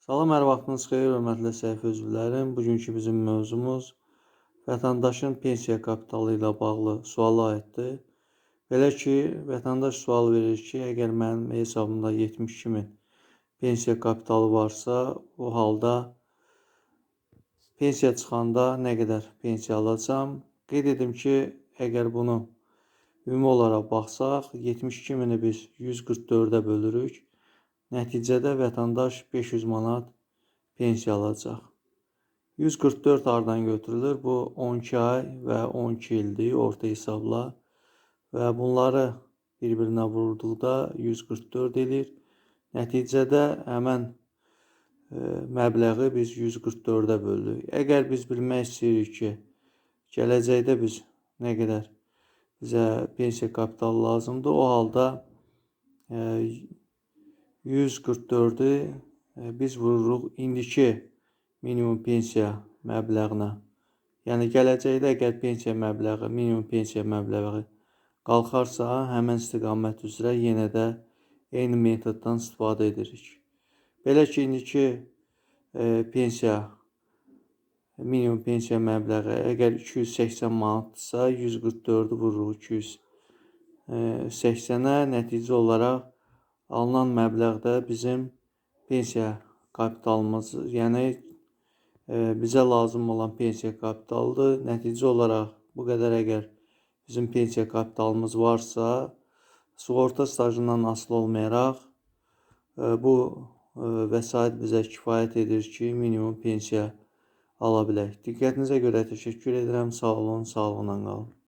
Salam, hər vaxtınız xeyir, hörmətli səhifə üzvlərim. Bugünkü bizim mövzumuz vətəndaşın pensiya kapitalı ilə bağlı suala aiddir. Belə ki, vətəndaş sual verir ki, əgər mənim hesabımda 72 min pensiya kapitalı varsa, o halda pensiya çıxanda nə qədər pensiya alacam? Qeyd edim ki, əgər bunu ümumi olaraq baxsaq, 72 mini biz 144-ə bölürük. Nəticədə vətəndaş 500 manat pensiya alacaq. 144 hardan götürülür? Bu 12 ay və 12 ildir orta hesabla və bunları bir-birinə vurduqda 144 eləyir. Nəticədə həmən e, məbləği biz 144-ə böldük. Əgər biz bilmək istəyirik ki, gələcəkdə biz nə qədər bizə pensiya kapitalı lazımdır, o halda e, 144-ü e, biz vururuq indiki minimum pensiya məbləğinə. Yəni gələcəkdə əgər pensiya məbləği, minimum pensiya məbləği qalxarsa, həmin istiqamət üzrə yenə də eyni metoddan istifadə edirik. Belə ki, indiki e, pensiya minimum pensiya məbləği əgər 280 manatdırsa, 144-ü vururuq 280-ə, nəticə olaraq alınan məbləğdə bizim pensiya kapitalımız, yəni e, bizə lazım olan pensiya kapitalıdır. Nəticə olaraq bu qədər əgər bizim pensiya kapitalımız varsa, sığorta stajından asılı olmayaraq e, bu e, vəsait bizə kifayət edir ki, minimum pensiya ala bilək. Diqqətinizə görə təşəkkür edirəm. Sağ olun, sağlıqla qalın.